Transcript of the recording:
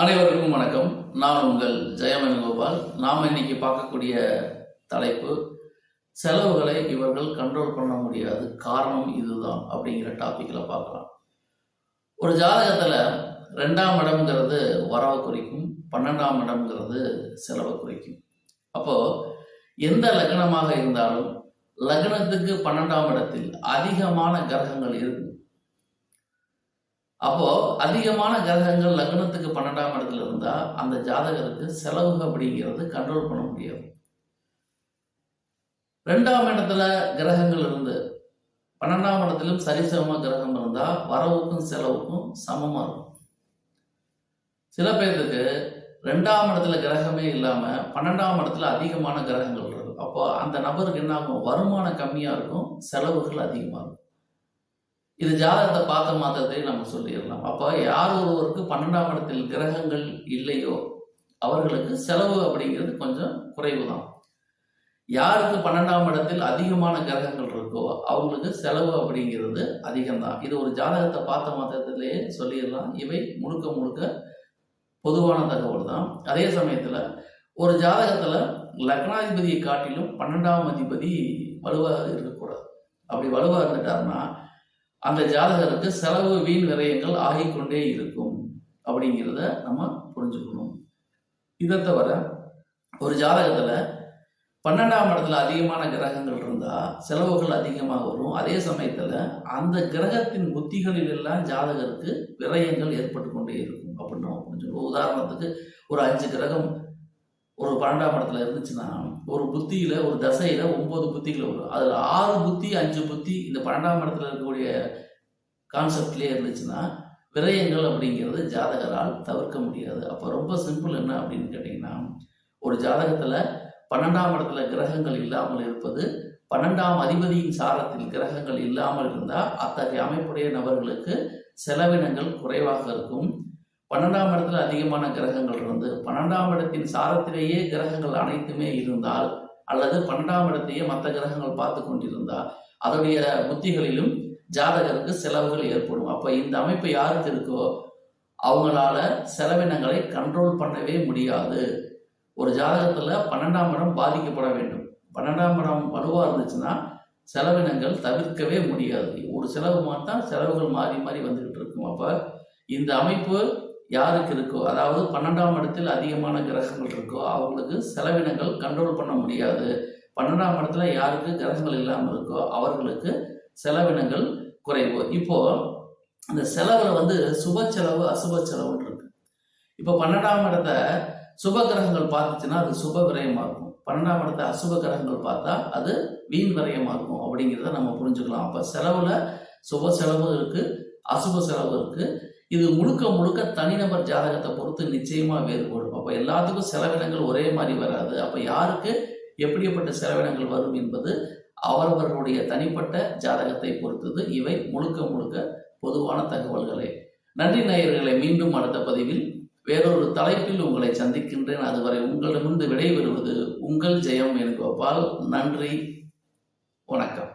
அனைவருக்கும் வணக்கம். நான் உங்கள் ஜெயமன் கோபால். நாம் இன்னைக்கு பார்க்கக்கூடிய தலைப்பு செலவுகளை இவர்கள் கண்ட்ரோல் பண்ண முடியாது காரணம் இதுதான் அப்படிங்கிற டாப்பிக்கில் பார்க்கலாம். ஒரு ஜாதகத்தில் ரெண்டாம் இடம்ங்கிறது வரவை குறிக்கும் பன்னெண்டாம் இடம்ங்கிறது செலவை குறிக்கும். அப்போ எந்த லக்னமாக இருந்தாலும் லக்னத்துக்கு பன்னெண்டாம் இடத்தில் அதிகமான கிரகங்கள் இருக்கும். அப்போ அதிகமான கிரகங்கள் லக்னத்துக்கு பன்னெண்டாம் இடத்துல இருந்தா அந்த ஜாதகருக்கு செலவு அப்படிங்கிறது கண்ட்ரோல் பண்ண முடியாது. ரெண்டாம் இடத்துல கிரகங்கள் இருந்து பன்னெண்டாம் இடத்திலும் சரிசமமா கிரகம் இருந்தா வரவுக்கும் செலவுக்கும் சமமா இருக்கும். சில பேர்த்துக்கு ரெண்டாம் இடத்துல கிரகமே இல்லாம பன்னெண்டாம் இடத்துல அதிகமான கிரகங்கள் இருக்கும் அப்போ அந்த நபருக்கு என்ன ஆகும்? வருமானம் கம்மியா இருக்கும் செலவுகள் அதிகமா இருக்கும். இது ஜாதகத்தை பார்த்த மாத்திரத்தை நம்ம சொல்லிடலாம். அப்போ யார் ஒருவருக்கு பன்னெண்டாம் இடத்தில் கிரகங்கள் இல்லையோ அவர்களுக்கு செலவு அப்படிங்கிறது கொஞ்சம் குறைவு தான் யாருக்கு பன்னெண்டாம் இடத்தில் அதிகமான கிரகங்கள் இருக்கோ அவங்களுக்கு செலவு அப்படிங்கிறது அதிகம்தான். இது ஒரு ஜாதகத்தை பார்த்த மாத்திரத்திலேயே சொல்லிடலாம். இவை முழுக்க முழுக்க பொதுவான தகவல் தான் அதே சமயத்தில் ஒரு ஜாதகத்தில் லக்னாதிபதியை காட்டிலும் பன்னெண்டாம் அதிபதி வலுவாக இருக்கக்கூடாது. அப்படி வலுவாக இருந்துட்டாருன்னா அந்த ஜாதகருக்கு செலவு வீண் விரயங்கள் ஆகிக்கொண்டே இருக்கும் அப்படிங்கிறத நம்ம புரிஞ்சுக்கணும். இதை தவிர ஒரு ஜாதகத்தில் பன்னெண்டாம் இடத்துல அதிகமான கிரகங்கள் இருந்தால் செலவுகள் அதிகமாக வரும். அதே சமயத்தில் அந்த கிரகத்தின் புத்திகளில் எல்லாம் ஜாதகருக்கு விரயங்கள் ஏற்பட்டு கொண்டே இருக்கும் அப்படின்னு நம்ம புரிஞ்சுக்கணும். உதாரணத்துக்கு ஒரு அஞ்சு கிரகம் ஒரு பன்னெண்டாம் இடத்துல இருந்துச்சுன்னா ஒரு புத்தியில் ஒரு தசையில் ஒம்பது புத்திகள் வரும். அதில் ஆறு புத்தி அஞ்சு புத்தி இந்த பன்னெண்டாம் இடத்துல இருக்கக்கூடிய கான்செப்ட்லேயே இருந்துச்சுன்னா விரயங்கள் அப்படிங்கிறது ஜாதகரால் தவிர்க்க முடியாது. அப்போ ரொம்ப சிம்பிள் என்ன அப்படின்னு கேட்டிங்கன்னா ஒரு ஜாதகத்தில் பன்னெண்டாம் இடத்துல கிரகங்கள் இல்லாமல் இருப்பது பன்னெண்டாம் அதிபதியின் சாரத்தில் கிரகங்கள் இல்லாமல் இருந்தால் அத்தகைய அமைப்புடைய நபர்களுக்கு செலவினங்கள் குறைவாக இருக்கும். பன்னெண்டாம் இடத்துல அதிகமான கிரகங்கள் இருந்து பன்னெண்டாம் இடத்தின் சாரத்திலேயே கிரகங்கள் அனைத்துமே இருந்தால் அல்லது பன்னெண்டாம் இடத்தையே மற்ற கிரகங்கள் பார்த்து கொண்டிருந்தால் அதனுடைய புத்திகளிலும் ஜாதகருக்கு செலவுகள் ஏற்படும். அப்போ இந்த அமைப்பு யாருக்கு இருக்கோ அவங்களால செலவினங்களை கண்ட்ரோல் பண்ணவே முடியாது. ஒரு ஜாதகத்தில் பன்னெண்டாம் இடம் பாதிக்கப்பட வேண்டும். பன்னெண்டாம் இடம் வலுவாக இருந்துச்சுன்னா செலவினங்கள் தவிர்க்கவே முடியாது. ஒரு செலவு மாத்தான் செலவுகள் மாறி மாறி வந்துகிட்டு இருக்கும். அப்போ இந்த அமைப்பு யாருக்கு இருக்கோ அதாவது பன்னெண்டாம் இடத்தில் அதிகமான கிரகங்கள் இருக்கோ அவங்களுக்கு செலவினங்கள் கண்ட்ரோல் பண்ண முடியாது. பன்னெண்டாம் இடத்துல யாருக்கு கிரகங்கள் இல்லாமல் இருக்கோ அவர்களுக்கு செலவினங்கள் குறைவு. இப்போ இந்த செலவில் வந்து சுப செலவு அசுப செலவுன்னு இருக்கு. இப்போ பன்னெண்டாம் இடத்த சுப கிரகங்கள் பார்த்துச்சுன்னா அது சுப விரயமாக இருக்கும். பன்னெண்டாம் இடத்த அசுப கிரகங்கள் பார்த்தா அது வீண் விரயமாக இருக்கும் அப்படிங்கிறத நம்ம புரிஞ்சுக்கலாம். அப்போ செலவில் சுப செலவு இருக்குது அசுப செலவு இருக்குது இது முழுக்க முழுக்க தனிநபர் ஜாதகத்தை பொறுத்து நிச்சயமா வேறுபடும். அப்ப எல்லாத்துக்கும் செலவினங்கள் ஒரே மாதிரி வராது. அப்ப யாருக்கு எப்படிப்பட்ட செலவினங்கள் வரும் என்பது அவரவர்களுடைய தனிப்பட்ட ஜாதகத்தை பொறுத்தது. இவை முழுக்க முழுக்க பொதுவான தகவல்களே. நன்றி நேயர்களை மீண்டும் அடுத்த பதிவில் வேறொரு தலைப்பில் உங்களை சந்திக்கின்றேன். அதுவரை உங்களிடமிருந்து விடைபெறுவது உங்கள் ஜெயம் வேணுகோபால். நன்றி வணக்கம்.